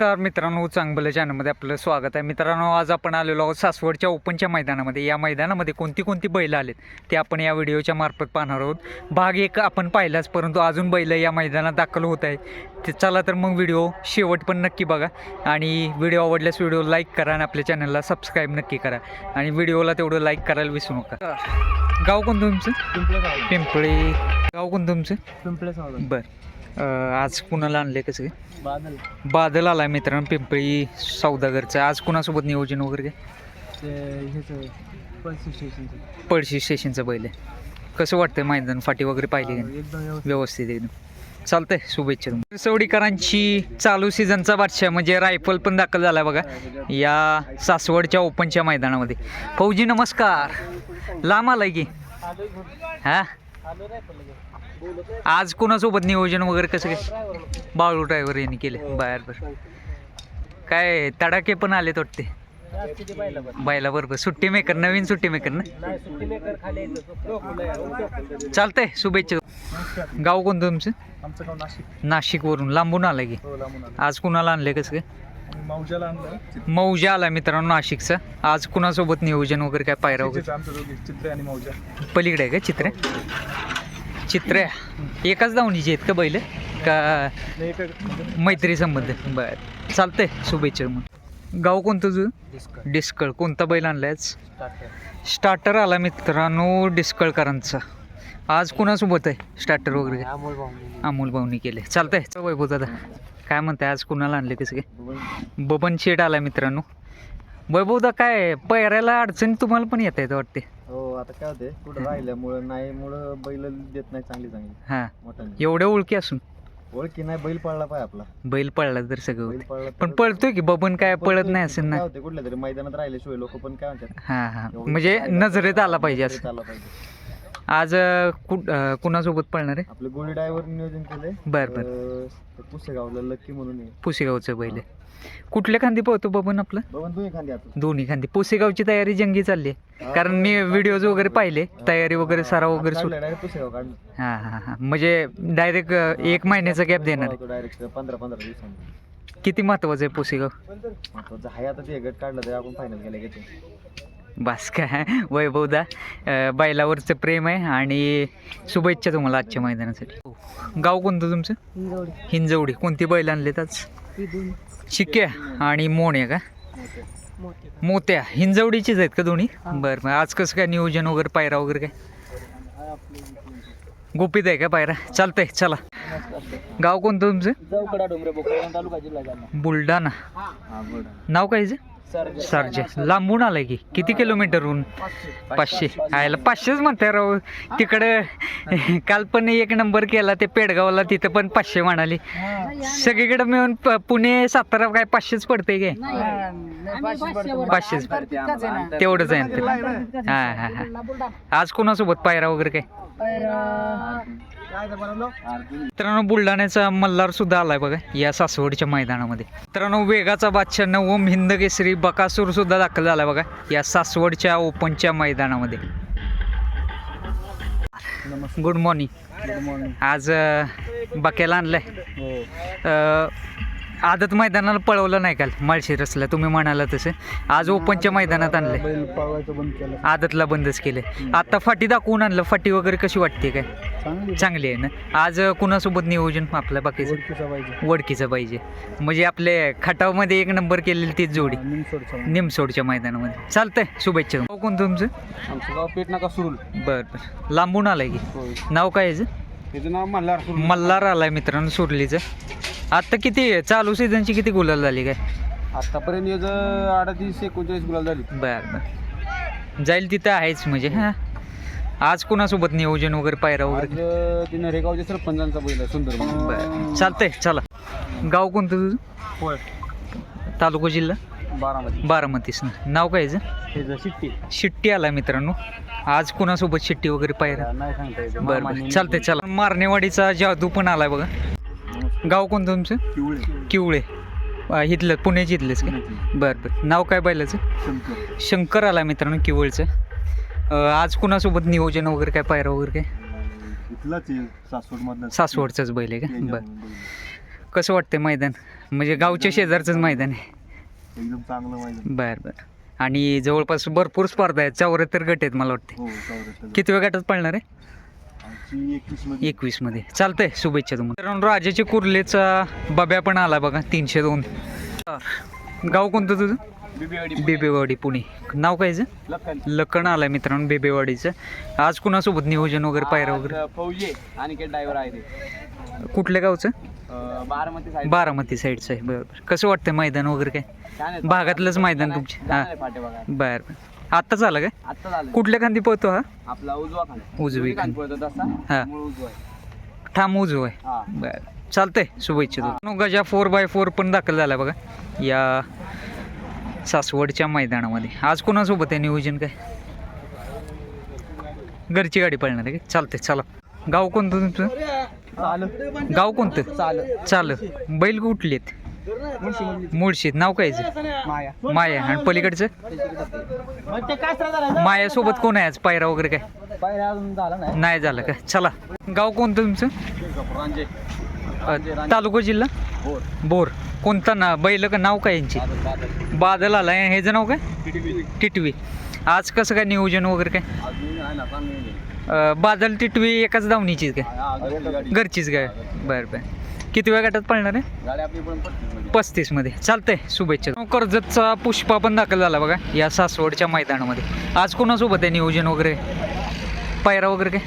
नमस्कार मित्रांनो चांगलं चॅनलमध्ये आपलं स्वागत आहे. मित्रांनो आज आपण आलेलो आहोत सासवडच्या ओपनच्या मैदानामध्ये. या मैदानामध्ये कोणती कोणती बैलं आलेत ते आपण या व्हिडिओच्या मार्फत पाहणार आहोत. भाग एक आपण पाहिलाच परंतु अजून बैलं या मैदानात दाखल होत आहे ते चला तर मग व्हिडिओ शेवट पण नक्की बघा. आणि व्हिडिओ आवडल्यास व्हिडिओ लाईक करा आणि आपल्या चॅनलला सबस्क्राईब नक्की करा. आणि व्हिडिओला तेवढं लाईक करायला विसरू नका. गाव कोणतं तुमचं? पिंपळे. गाव कोणतं तुमचं? पिंपळे बरं. आज कुणाला आणले कसं काय? बादल. बादल आलाय मित्रांनो पिंपळी सौदागरचं. आज कुणासोबत नियोजन वगैरे काय? ते ह्याचं पल्स स्टेशनचं पळशी स्टेशनचं बैल आहे. कसं वाटतंय मैदान? फाटी वगैरे पाहिली का? नाही? एकदम व्यवस्थित. एकदम. चालतंय शुभेच्छा तुम्हाला. सवडीकरांची चालू सीझनचा बादशाह म्हणजे रायफल पण दाखल झालाय बघा. या सासवडच्या ओपनच्या मैदानामध्ये. फौजी नमस्कार. लांब आलाय की? हा? आज कोणासोबत नियोजन वगैरे कसं काय? बाळू ड्रायव्हर यांनी केले बाहेर बर काय तडाखे पण आले वाटते. बायला बरोबर. सुट्टी मेकर नवीन सुट्टी मेकर ना? चालतंय शुभेच्छा. गाव कोणतं तुमचं? आमचं गाव नाशिक. नाशिकवरून. लांबून आलं की. हो आज कुणाला आणले कसं काय? आणि मौजाला आणलं मौजा आला मित्रांनो नाशिकचा. आज कुणासोबत नियोजन वगैरे काय पायरा वगैरे? पलीकडे आहे का चित्र? चित्र एकाच दावणीची आहेत का बैल? का मैत्री संबंध? बर. चालतंय शुभेच्छा मग गाव कोणतं तुझं डिस्कळ. कोणता बैल आणलाय आज स्टार्टर आला मित्रांनो डिस्कळकरांचा. आज कुणासोबत आहे स्टार्टर वगैरे? अमोल भाऊ अमोल भाऊनी केले. चालतंय. चल वैभव दादा काय म्हणताय? आज कुणाला आणले कसं काय बबन शेट आला मित्रांनो. वैभव दा काय पैरायला अडचणी तुम्हाला पण येत आहेत वाटते? हो. आता काय होते कुठं राहिल्यामुळं नाही मुळं बैल देत नाही चांगली चांगली. हां. मोठ्याने. एवढ्या ओळखी असून? ओळखी नाही बैल पळला पाय आपला. बैल पळला तर सगळं बैल होतं पळला पण तर- पळतोय की बबन काय पळत नाही असेल ना? काय होते कुठल्या तरी मैदानात राहिल्याशिवाय लोक पण काय म्हणतात? हां हां. एवढं म्हणजे नजरेत आला पाहिजे नजरेत असं. आला पाहिजे. आज कुणासोबत पळणार आहे? आपलं गोळी ड्रायव्हर नियोजन केलंय. बर बर. अं, पुसेगावला लक्की म्हणून आहे. पुसेगावचं बैल. आहे कुठल्या खांदी पळतो बबन आपलं? बघून तू एखादी आता. दोन्ही खांदी. पुसेगावची तयारी जंगी चालली आहे. कारण मी व्हिडिओज वगैरे पाहिले. तयारी वगैरे सराव वगैरे सुट डायरेक्ट पुसेगाव हां हां हां. म्हणजे डायरेक्ट एक महिन्याचा गॅप देणार आहे. डायरेक्ट पंधरा पंधरा दिवसांनी. किती महत्वाचं आहे पुसेगाव? महत्वाचं आहे आता ते गट काढलं तरी आपण फायनल केलं घेते बस काय वैभवदा बैलावरचं प्रेम आहे आणि शुभेच्छा तुम्हाला आजच्या मैदानासाठी. गाव कोणतं तुमचं? हिंजवडी. कोणती बैल आणलेत आज? चिक्या आणि मोण्या का? मोत्या. हिंजवडीचीच आहेत का दोन्ही? बरं बरं आज कसं काय नियोजन वगैरे पायरा वगैरे काय? गोपीत आहे का पायरा? चालतंय चला. गाव कोणतं तुमचं? चौकडा डोंगरे बोकडा तालुका जिल्हा जालना. बुलढाणा. हा नाव काय हिचं? सरजे. लांबून आलाय की. किती किलोमीटरहून? पाचशे. आयला पाचशेच म्हणताय राव. तिकडं काल पण एक नंबर केला ते पेडगावला तिथं पण पाचशे म्हणाली. सगळीकडे मिळून प- पुणे सातारा काय पाचशेच पडते काय? पाचशेच. तेवढंच आहे ते. हा हा हा. आज कोणासोबत? पायरा वगैरे काय? मित्रांनो बुलढाण्याचा मल्हार सुद्धा आलाय बघा या सासवडच्या मैदानामध्ये. मित्रांनो वेगाचा बादशाह नवम हिंद केसरी बकासूर सुद्धा दाखल झालाय बघा या सासवडच्या ओपनच्या मैदानामध्ये. गुड मॉर्निंग गुड मॉर्निंग आज बक्याला आणलाय. हो. आदत मैदानाला पळवलं नाही काल माळशिरसला तुम्ही म्हणाला तसं. आज ओपनच्या मैदानात आणलंय. आदतला बंदच केले आता फाटी दाखवून आणलं फाटी वगैरे कशी वाटते काय? चांगली आहे. ना? आज कुणासोबत नियोजन आपल्या बाकीचं? वडकीचं पाहिजे. म्हणजे आपले खटावमध्ये एक नंबर केलेली तीच जोडी. निमसोडचा निमसोडच्या मैदानामध्ये. चालतंय शुभेच्छा. गाव कोण तुमचं? पेट नका सुरूल बरं बरं. लांबून आलंय की? नाव काय त्याचं नाव मल्हार मल्हार आलाय मित्रांनो सुरलीचं. आत्ता किती चालू सीझनची किती गुलाल झाली काय? आतापर्यंत अडतीस एकोणचाळीस गुलाल झाली. बरं बरं. जाईल तिथं आहेच म्हणजे हां? आज कोणासोबत नियोजन वगैरे पायरा आज वगैरे? ते नरेगावच्या सरपंचांचा बैल आहे सुंदर. बरं. चालतंय चला. गाव कोणतं तुझं? होय. तालुका जिल्हा? बारामती. बारामतीस नाव काय याचं? हे जर शिट्टी. शिट्टी आला मित्रांनो. आज कुणासोबत शिट्टी वगैरे पायरा नाही सांगता येतं. बरं बरं. चालतंय चला. मारणेवाडीचा जादू पण आलाय बघा. गाव कोणतं तुमचं? किवळे. अं, इथलं पुण्याची इथलंच का? बरं बरं. नाव काय बैलाचं? शंकर. शंकर आला मित्रांनो किवळचं. अं, आज कुणासोबत नियोजन वगैरे काय पायरा वगैरे काय? इथलाच आहे सासवडचाच बैल आहे का? बरं. कसं वाटतंय मैदान? म्हणजे गावच्या शेजारचंच मैदान आहे. एकदम चांगलं माहिती बरं बरं. आणि जवळपास भरपूर स्पर्धा आहेत. चौऱ्याहत्तर गट आहेत मला वाटते हो चौऱ्याहत्तर किती वेळ गटात पळणार आहे? आमची एकवीसमध्ये. एकवीसमध्ये चालतंय शुभेच्छा तुम्हाला. मित्रांनो राजाची कुर्लेचा बब्या पण आला बघा तीनशे दोन. गाव कोणतं तुझं? बेबेवाडी पुणे. नाव कायचं लखन. आलाय मित्रांनो बेबेवाडीचं. आज कुणासोबत नियोजन वगैरे पायरा वगैरे? फौजी आणि ड्रायव्हर आहे कुठल्या गावचं? बारामती साईड बारामती साईडचं आहे. बरोबर. कसं वाटतंय मैदान वगैरे काय. भागातलंच मैदान तुमचे. हां. बरं आत्ताच आलं काय कुठल्या खांदी पळतो हा? आपला उजवा हा. मूळ उजवा आहे. ठाम बरं. चालतंय. शुभेच्छा गजा फोर बाय फोर पण दाखल झाला बघा. या सासवडच्या मैदानामध्ये. आज कोणासोबत आहे नियोजन काय? घरची गाडी पळणार आहे का? चालतंय चला. गाव कोणतं तुमचं? चालत गाव कोणतं? चालत. चाल बैल कुठली आहेत? मुळशीत. नाव काय? माया माया. आणि पलीकडचं? मग ते काय झालं मायासोबत कोण आहे आज? पायरा वगैरे काय? नाही. झालं का? चला. गाव कोणतं तुमचं? तालुका जिल्हा? बोर. बोर. कोणतं ना बैल का नाव काय यांची? बादल आलाय ह्याचं नाव काय? टिटवी. आज कसं काय नियोजन वगैरे काय? बादल टिटवी एकाच दावणीचीच काय? घरचीच काय? बरं बरं. किती वेळ गटात पळणार आहे? पस्तीसमध्ये. चालतंय. शुभेच्छा. कर्जतचा पुष्पा पण दाखल झाला बघा या सासवडच्या मैदानामध्ये. आज कोणासोबत आहे नियोजन वगैरे? पायरा वगैरे काय?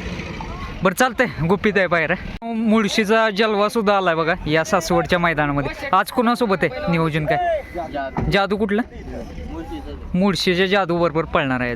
बरं चालतंय. गुप्पीत आहे बाहेर. मुळशीचा जलवा सुद्धा आलाय बघा या सासवडच्या मैदानामध्ये. आज कोणासोबत आहे नियोजन काय? जादू कुठलं? मुळशीच्या जादू बरोबर पळणार आहे